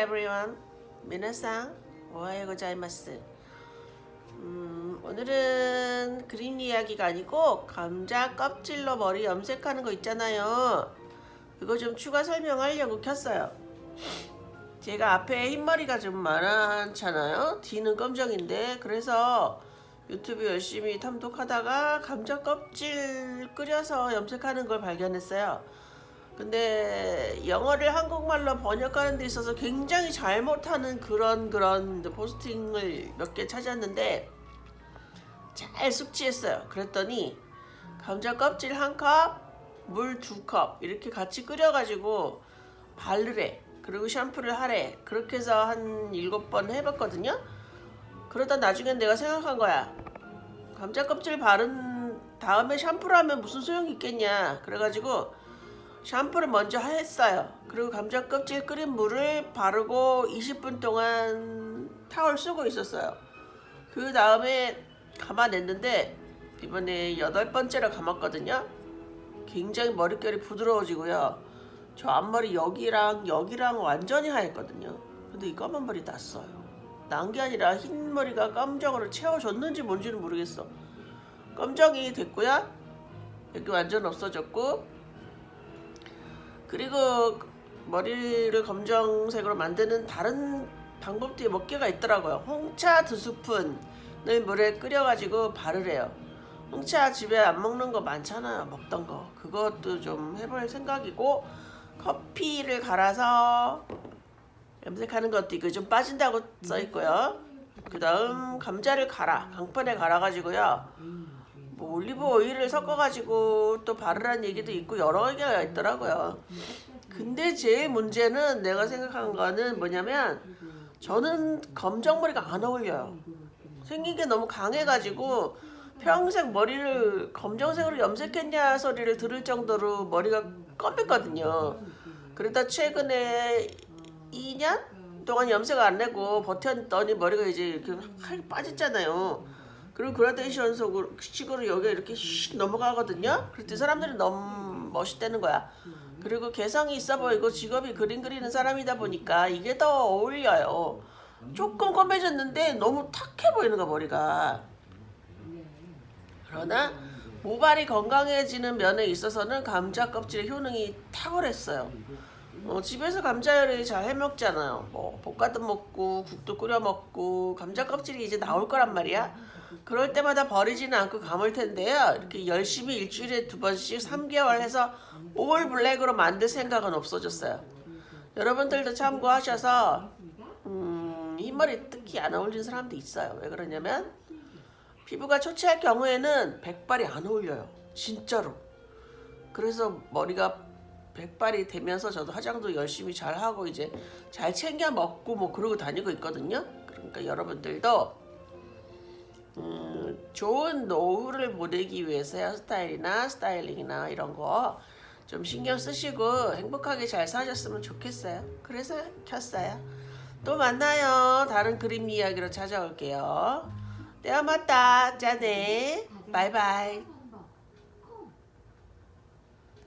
everyone. 미나상, 오하이 고자이마스. 음, 오늘은 그림 이야기가 아니고 감자 껍질로 머리 염색하는 거 있잖아요. 그거 좀 추가 설명하려고 켰어요. 제가 앞에 흰머리가 좀 많았잖아요. 뒤는 검정인데 그래서 유튜브 열심히 탐독하다가 감자 껍질 끓여서 염색하는 걸 발견했어요. 근데 영어를 한국말로 번역하는 데 있어서 굉장히 잘못하는 그런 그런 포스팅을 몇 개 찾았는데 잘 숙지했어요. 그랬더니 감자 껍질 한 컵, 물 두 컵 이렇게 같이 끓여가지고 바르래. 그리고 샴푸를 하래. 그렇게 해서 한 일곱 번 해봤거든요. 그러다 나중엔 내가 생각한 거야. 감자 껍질 바른 다음에 샴푸를 하면 무슨 소용이 있겠냐. 그래가지고 샴푸를 먼저 했어요. 그리고 감자 껍질 끓인 물을 바르고 20분 동안 타월 쓰고 있었어요. 그 다음에 감아냈는데 이번에 여덟 번째로 감았거든요. 굉장히 머릿결이 부드러워지고요. 저 앞머리 여기랑 여기랑 완전히 하였거든요. 근데 이 검은 머리 났어요. 난 게 아니라 흰 머리가 검정으로 채워졌는지 뭔지는 모르겠어. 검정이 됐고요. 여기 완전 없어졌고 그리고 머리를 검정색으로 만드는 다른 방법들이 몇 개가 있더라고요. 홍차 두 스푼을 물에 끓여가지고 바르래요. 홍차 집에 안 먹는 거 많잖아요. 먹던 거. 그것도 좀 해볼 생각이고 커피를 갈아서 염색하는 것도 이거 좀 빠진다고 써 있고요. 그 다음 감자를 갈아 강판에 갈아가지고요. 뭐 올리브 오일을 섞어가지고 또 바르라는 얘기도 있고 여러 개가 있더라고요. 근데 제일 문제는 내가 생각한 거는 뭐냐면 저는 검정 머리가 안 어울려요. 생긴 게 너무 강해가지고 평생 머리를 검정색으로 염색했냐 소리를 들을 정도로 머리가 검했거든요. 그러다 최근에 2년 동안 염색을 안 내고 버텼더니 머리가 이제 이렇게 확 빠졌잖아요. 그리고 그라데이션 속으로 식으로 여기 이렇게 슉 넘어가거든요. 때 사람들이 너무 멋있다는 거야. 그리고 개성이 있어 보이고 직업이 그림 그리는 사람이다 보니까 이게 더 어울려요. 조금 검해졌는데 너무 탁해 보이는 거 머리가. 그러나 모발이 건강해지는 면에 있어서는 감자 껍질의 효능이 탁월했어요. 어, 집에서 감자 요리 잘 해먹잖아요. 뭐 볶아도 먹고 국도 끓여 먹고 감자 껍질이 이제 나올 거란 말이야. 그럴 때마다 버리지는 않고 감을 텐데요. 이렇게 열심히 일주일에 두 번씩 3개월 해서 올 블랙으로 만들 생각은 없어졌어요. 여러분들도 참고하셔서 음, 흰머리 특히 안 어울리는 사람도 있어요. 왜 그러냐면 피부가 초췌할 경우에는 백발이 안 어울려요. 진짜로. 그래서 머리가 백발이 되면서 저도 화장도 열심히 잘 하고 이제 잘 챙겨 먹고 뭐 그러고 다니고 있거든요. 그러니까 여러분들도 음, 좋은 노후를 보내기 위해서 헤어스타일이나 스타일링이나 이런 거 좀 신경 쓰시고 행복하게 잘 사셨으면 좋겠어요. 그래서 켰어요. 또 만나요. 다른 그림 이야기로 찾아올게요. 네, 맞다. 짜네. 바이바이.